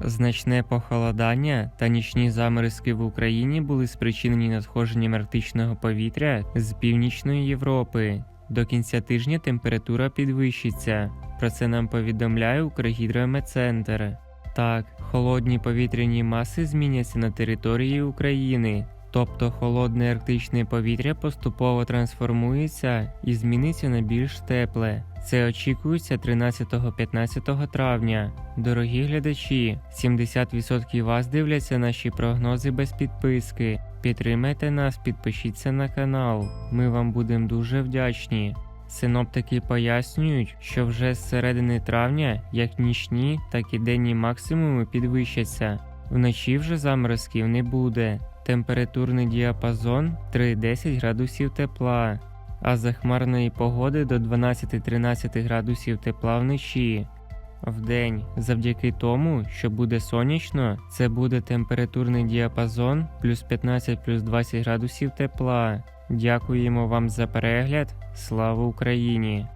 Значне похолодання та нічні заморозки в Україні були спричинені надходженням арктичного повітря з північної Європи. До кінця тижня температура підвищиться. Про це нам повідомляє Укргідрометцентр. Так, холодні повітряні маси зміняться на території України. Тобто холодне арктичне повітря поступово трансформується і зміниться на більш тепле. Це очікується 13-15 травня. Дорогі глядачі, 70% вас дивляться наші прогнози без підписки. Підтримайте нас, підпишіться на канал. Ми вам будемо дуже вдячні. Синоптики пояснюють, що вже з середини травня як нічні, так і денні максимуми підвищаться. Вночі вже заморозків не буде. Температурний діапазон 3-10 градусів тепла, а за хмарної погоди до 12-13 градусів тепла вночі. Вдень, завдяки тому, що буде сонячно, це буде температурний діапазон плюс 15 плюс 20 градусів тепла. Дякуємо вам за перегляд. Слава Україні!